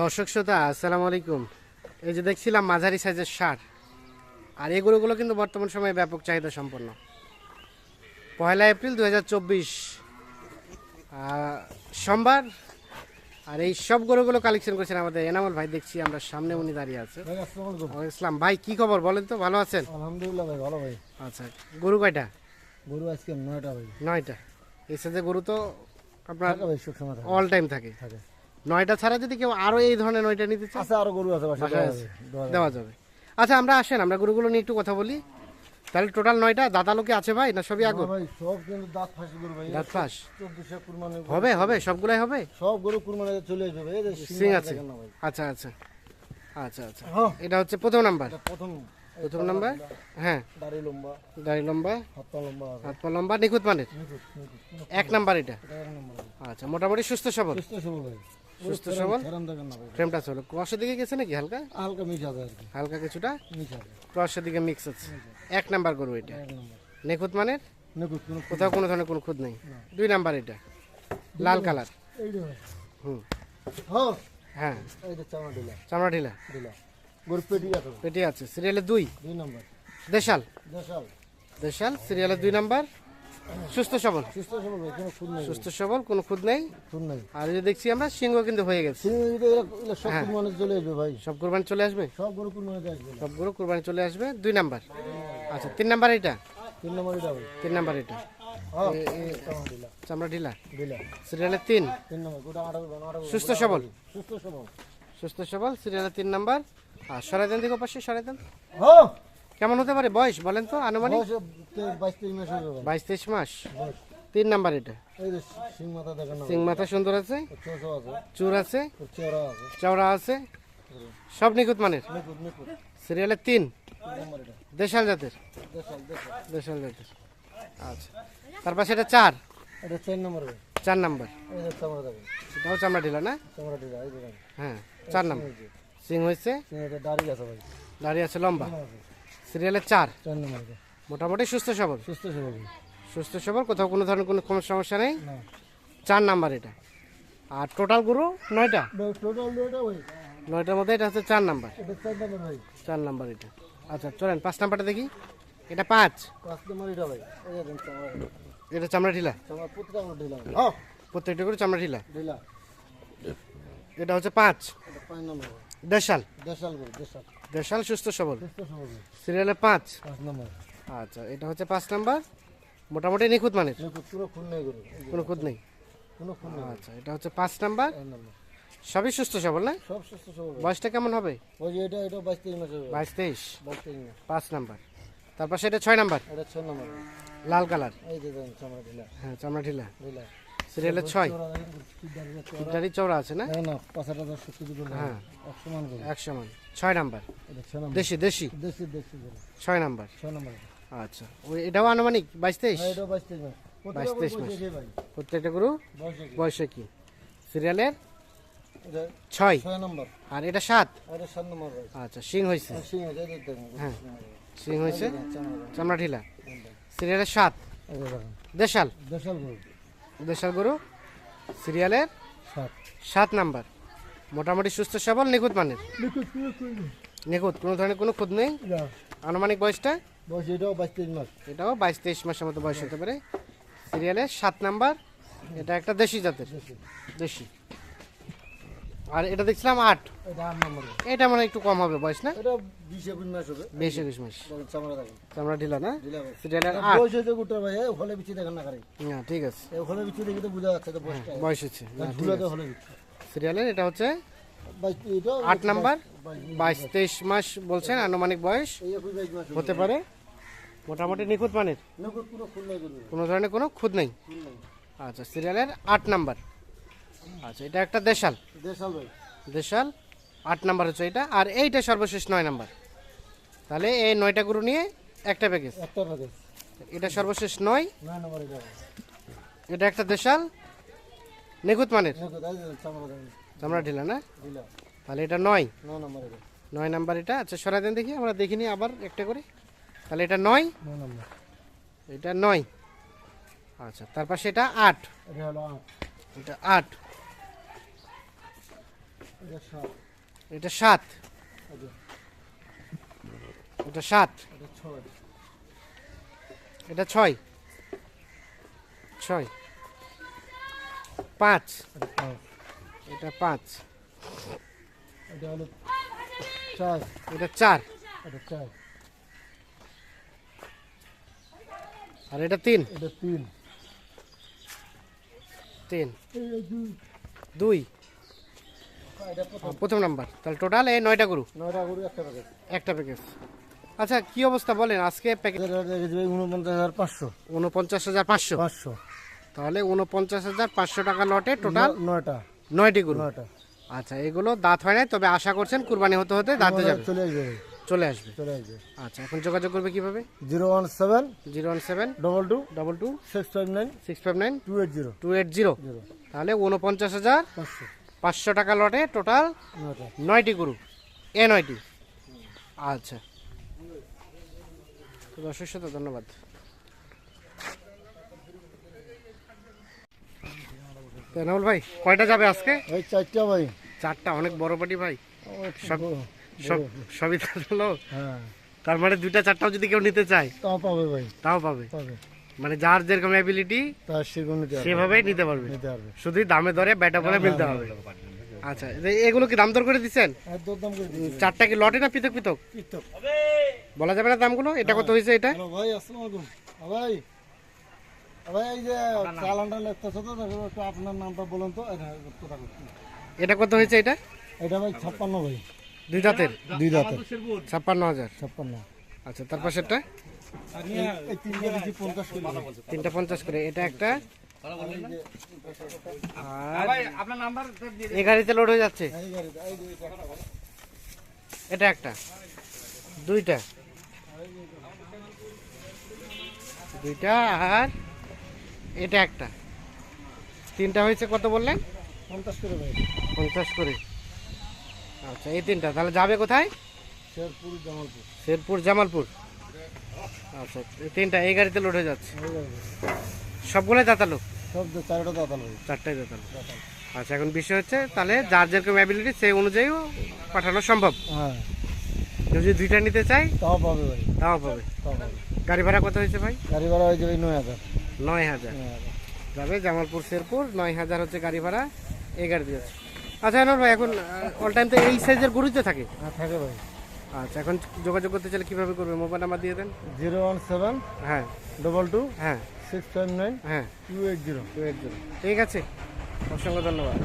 দর্শক শ্রোতা আসসালামু আলাইকুম। এই যে দেখছিলাম মাঝারি সাইজের সার আর এই গরুগুলো কিন্তু বর্তমান সময়ে ব্যাপক চাহিদা সম্পন্ন। পয়লা এপ্রিল দু সোমবার। আর এই সব গরুগুলো কালেকশন করেছেন আমাদের এনামল ভাই দেখছি আমরা সামনে উনি দাঁড়িয়ে আছে। ইসলাম ভাই কি খবর বলেন তো ভালো আছেন? আলহামদুলিল্লাহ ভাই ভালো ভাই। আচ্ছা গরু কয়টা? গরু আজকে নয়টা ভাই। নয়টা। এই সাইজের গরু তো আপনার অল টাইম থাকে। থাকে। নয়টা ছাড়া যদি কেউ আরও এই ধরনের নয়টা নিতে চায় আছে আরও গরু আছে বাসায় দেওয়া যাবে, যাবে। যাবে। আচ্ছা আমরা আসেন আমরা গরুগুলো নিয়ে একটু কথা বলি। তাহলে টোটাল নয়টা দাদালো কি আছে ভাই না সবই আগর ভাই সব কিন্তু দাঁত ফাঁসি গরু ভাই। দাঁত ফাঁস? চব্বিশে কুরবানি হবে হবে সবগুলাই হবে? সব গরু কুরবানি চলে আসবে এই যে সিং আছে আচ্ছা আচ্ছা। আচ্ছা আচ্ছা। হ্যাঁ। এটা হচ্ছে প্রথম নাম্বার? প্রথম। প্রথম নাম্বার? হ্যাঁ। দাড়ি লম্বা। দাড়ি লম্বা? হাত পা লম্বা হাত পা লম্বা নিখুঁত মানের? এক নাম্বার এটা। আচ্ছা মোটামুটি সুস্থ সবল? সুস্থ সবল ভাই। সুস্থ সবল? ফ্রেমটা চলো। ক্রসের দিকে গেছে নাকি হালকা? হালকা মিশ আছে আর কি। হালকা কিছুটা? আছে। ক্রসের দিকে মিক্স আছে। এক নাম্বার গরু এটা। নিখুঁত মানের? নিখুঁত কোথাও কোনো ধরনের কোনো খুঁত নেই। দুই নাম্বার এটা। লাল কালার। হুম। হ্যাঁ। হ্যাঁ। চামড়া ঢিলা। পেটি আছে। ভাই। পেটি আছে। সিরিয়ালে দুই? দুই নম্বর। দেশাল? দেশাল। দেশাল সিরিয়ালে দুই নাম্বার? সুস্থ সবল। সুস্থ সবল ভাই কোনো খুন নেই। সুস্থ সবল কোনো খুদ নেই? আর যে দেখছি আমরা সিংহ কিন্তু হয়ে গেছে। এগুলো এগুলো সব হ্যাঁ। কুরবানি চলে আসবে ভাই। সব কোরবানি চলে আসবে? সব গরু কুরবানিতে আসবে। সব গরু কোরবানি চলে আসবে। দুই নাম্বার। আচ্ছা তিন নাম্বার এটা? তিন নম্বর এটা ভাই। তিন নাম্বার এটা। হ্যাঁ চামড়া ঢিলা। দিলা সিরিয়ালে তিন। নম্বর। সুস্থ সবল। সুস্থ সবল। সুস্থ সবল সিরিয়ালে তিন নাম্বার। আর সরাই দেন দিকে পাশে সরাই দেন। হ্যাঁ। কেমন হতে পারে? বয়স বলেন তো আনুমানিক? বাইশ তেইশ মাস তিন নাম্বার এটা? সিং মাথা সুন্দর আছে? চুর আছে। চওড়া আছে? সব নিখুঁত মানের? নিখুঁত নিখুঁত। সিরিয়ালে তিন? দেশাল জাতের? দেশাল জাতের। আচ্ছা। তার পাশে এটা চার? এটা চার নম্বর চার নাম্বার। যে চামড়া এটাও চামড়া ঢিলা না? হ্যাঁ চার নাম্বার। সিং হয়েছে? দাঁড়িয়ে আছে লম্বা। সিরিয়ালে চার? চার নম্বর মোটামুটি সুস্থ সবল? সুস্থ সবল। সুস্থ সবল কোথাও কোনো ধরনের কোনো সমস্যা নেই? চার নাম্বার এটা। আর টোটাল গরু নয়টা? নয়টার মধ্যে এটা হচ্ছে চার নাম্বার। চার নাম্বার এটা। আচ্ছা চলেন পাঁচ নাম্বারটা দেখি। এটা পাঁচ। এটা চামড়া এটা চামড়া ঢিলা? প্রত্যেকটা করে চামড়া ঢিলা? ঢিলা। এটা হচ্ছে পাঁচ। নম্বর। দেশাল। দেশাল দেশাল। দেশাল সুস্থ সবল। সিরিয়ালে পাঁচ। পাঁচ নম্বর। আচ্ছা এটা হচ্ছে পাঁচ নাম্বার। মোটামুটি নিখুঁত যে, কোনো খুঁত নেই? আচ্ছা এটা হচ্ছে পাঁচ নাম্বার। নম্বর। সবই সুস্থ সবল না? সব সুস্থ সবল। বয়সটা কেমন হবে? ওই যে এটা এটা বাইশ তেইশ বাইশ তেইশ। পাঁচ নাম্বার। তারপর সেটা ছয় নাম্বার। এটা ছয় নম্বর। লাল কালার। এই যে চামড়া হ্যাঁ চামড়া ঢিলা। ঢিলা। সিরিয়ালে ছয়। আছে, চওড়া। চৌড়া আছে না? সত্যি দুটো হ্যাঁ। একশো মান একশো মান। ছয় নাম্বার। দেশি দেশি? দেশি দেশি ছয় নাম্বার। ছয় নম্বর আচ্ছা। ওই এটাও আনুমানিক? বাইশ তেইশ? হ্যাঁ, বাইশ তেইশ মাস। প্রত্যেকটা গরু বয়সে কি? সিরিয়ালের? ছয়। নম্বর। আর এটা সাত? আচ্ছা সিং হয়েছে হ্যাঁ। সিং হয়েছে এই চামড়া। ঢিলা। সিরিয়ালের সাত। দেশাল? দেশাল দেশাল গরু সিরিয়ালের সাত। নাম্বার। মোটামুটি সুস্থ সবল নিখুঁত মানের। নিখুঁত কোনো ধরনের কোনো খুঁত নেই। আনুমানিক বয়সটা? বয়স এটাও বাইশ তেইশ মাস। এটাও বাইশ তেইশ মাসের মতো বয়স হতে পারে। সিরিয়ালের সাত নাম্বার এটা একটা দেশি জাতের। দেশি। আর এটা দেখছিলাম আট। এটা মানে একটু কম হবে বয়স না? এটা বিশ একুশ মাস হবে। বেশ একুশ মাস। চামড়া ঢিলা না? হলে বিচি দেখেন না হ্যাঁ ঠিক আছে। হলে বিচি দেখে তো বোঝা যাচ্ছে তো বয়স হচ্ছে। সিরিয়ালের এটা হচ্ছে আট নাম্বার। বাইশ- তেইশ মাস বলছেন আনুমানিক বয়স। হতে পারে। মোটামুটি নিখুঁত মানের? কোনো ধরনের কোনো খুঁত নেই। আচ্ছা সিরিয়ালের আট নাম্বার। আচ্ছা এটা একটা দেশাল। দেশাল ভাই। দেশাল আট নাম্বার হচ্ছে এটা আর এইটা সর্বশেষ নয় নাম্বার। তাহলে এই নয়টা গরু নিয়ে একটা প্যাকেজ একটা প্যাকেজ এটা সর্বশেষ নয়। নয় নম্বর এটা এটা একটা দেশাল নিখুঁত মানের। চামড়া ঢিলা না? তাহলে এটা নয়। নয় নম্বর এটা নয় নাম্বার এটা। আচ্ছা সরাই দেন দেখি আমরা দেখিনি আবার একটা করে। তাহলে এটা নয়। নয় নম্বর। এটা নয়। আচ্ছা তারপর সেটা এটা আট। এটা আট। এটা সাত। এটা সাত। এটা ছয়। ছয়। পাঁচ। এটা পাঁচ। এটা হলো চার। এটা চার। এটা চার। আর এটা তিন। এটা তিন। তিন। দুই। প্রথম। নাম্বার। তাহলে টোটাল এই নয়টা গরু? নয়টা গরু একটা প্যাকেট একটা প্যাকেজ আচ্ছা কি অবস্থা বলেন? আজকে প্যাকেজ উনপঞ্চাশ হাজার পাঁচশো। উনপঞ্চাশ হাজার পাঁচশো? পাঁচশো। তাহলে উনপঞ্চাশ হাজার পাঁচশো টাকা লটে টোটাল নয়টা। নয়টি গরু। নয়টা। আচ্ছা এগুলো দাঁত হয় না তবে আশা করছেন কুরবানি হতে হতে দাঁতে যাবে। চলে আসবে। চলে আসবে। চলে আসবে। আচ্ছা এখন যোগাযোগ করবে কীভাবে? Zero one seven zero one seven double two double two six five nine six five nine two eight zero two eight zero তাহলে উনপঞ্চাশ হাজার পাঁচশো। পাঁচশো টাকা লটে টোটাল নয়টি গরু। এ নয়টি। আচ্ছা। দর্শক শ্রোতা ধন্যবাদ। তো ভাই কয়টা যাবে আজকে? এই চারটা ভাই। চারটা অনেক বড় পাটি ভাই। সব সব সবই তার হ্যাঁ। তার মানে দুইটা চারটাও যদি কেউ নিতে চায় তাও পাবে ভাই। তাও পাবে। পাবে। মানে যার যেরকম অ্যাবিলিটি তার সেগুলো সেভাবেই নিতে পারবে। নিতে পারবে। শুধু দামে দরে বেটা বলে মিলতে হবে। আচ্ছা এগুলো কি দাম দর করে দিচ্ছেন? দিচ্ছি। চারটা কি লটে না পৃথক টিকটক বলা যাবে না দামগুলো? এটা কত হয়েছে এটা? হ্যালো ভাই আসসালামু আলাইকুম। ভাই আপনার নামটা বলুন তো। এটা কত হয়েছে এটা? এটা ভাই ছাপ্পান্ন ভাই। দুই দাঁতের? দুই দাঁতের। ছাপ্পান্ন হাজার। ছাপ্পান্ন। আচ্ছা তার পাশেরটা তিনটা পঞ্চাশ করে। এটা একটা। আর এই গাড়িতে লোড হয়ে যাচ্ছে। এটা একটা। দুইটা। দুইটা আর এটা একটা। তিনটা হয়েছে কত বললেন? পঞ্চাশ করে পঞ্চাশ করে। আচ্ছা এই তিনটা। তাহলে যাবে কোথায়? শেরপুর জামালপুর। শেরপুর জামালপুর। আচ্ছা তিনটা এই গাড়িতে লোড হয়ে যাচ্ছে। সবগুলোই দাঁতালো? সব চারটা দাঁতাল। চারটাই দাঁতালো। আচ্ছা এখন বিষয় হচ্ছে তাহলে যার যেরকম অ্যাবিলিটি সেই অনুযায়ীও পাঠানো সম্ভব। হ্যাঁ। কেউ যদি দুইটা নিতে চাই তাও পাবে ভাই। তাও পাবে। গাড়ি ভাড়া কত হয়েছে ভাই? গাড়ি ভাড়া হয়ে যাবে নয় হাজার। নয় হাজার। যাবে জামালপুর শেরপুর নয় হাজার হচ্ছে গাড়ি ভাড়া এই গাড়ি দিয়েছে আচ্ছা ভাই এখন অল টাইম তো এই সাইজের গরুতে থাকে? হ্যাঁ থাকে ভাই। আচ্ছা এখন যোগাযোগ করতে চাইলে কীভাবে করবে? মোবাইল নাম্বার দিয়ে দেন। জিরো ওয়ান সেভেন হ্যাঁ। ডবল টু হ্যাঁ। সিক্স ফাইভ নাইন হ্যাঁ। Two eight zero. Two eight zero. ঠিক আছে। অসংখ্য ধন্যবাদ।